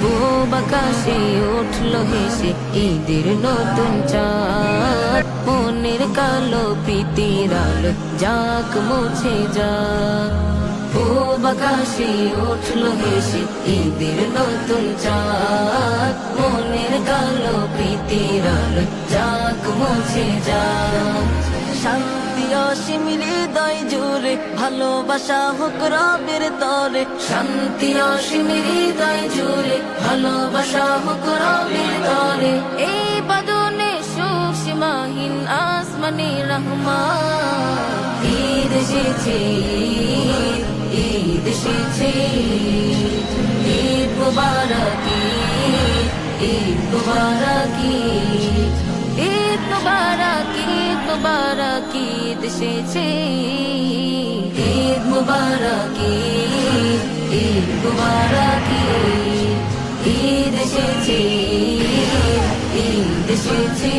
পূব আকাশে উঠল হেসে, ঈদের নতুন চাঁদ। মনের কালো প্রীতির আলো যাক মুছে যা পূব আকাশে উঠল হেসে, ঈদের নতুন চাঁদ। মনের কালো প্রীতির আলো যাক মুছে যা অসীম হৃদয় জুড়ে ভালোবাসা হোক রবের তরে। শান্তি অসীম হৃদয় জুড়ে ভালোবাসা হোক রবের তরে। এই বাদনে সুখ সীমাহীন আসমানি রহমান ঈদ এসেছে ঈদ, এসেছে। ঈদ মুবারক ঈদ, মুবারক ঈদ মুবারক। মুবারক ঈদ এসেছে। ঈদ মুবারক ঈদ মুবারক ঈদ এসেছে। ঈদ এসেছে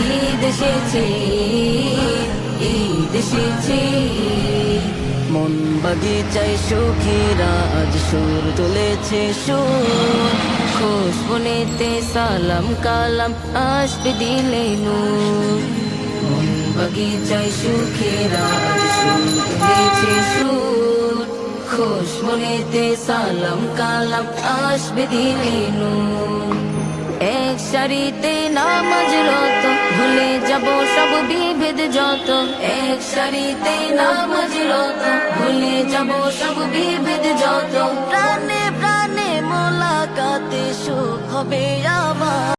ঈদ এসেছে ঈদ এসেছে। মন বাগিচায় সুখীরা আজ সুর তুলেছে সুর। খুশবনেতে সালাম কালাম আসবে দিলে নূর মন বাগিচায় সুখেরা আজ সুর তুলেছে সুর সালাম কালাম আসবে দিলে নূর এক সারিতে নামাজ রত ভুলে যাব সব বিভেদ যত এক সারিতে নামাজ রত ভুলে যাব সব বিভেদ যত প্রাণে মোলাকাতে সুখ হবে আমার।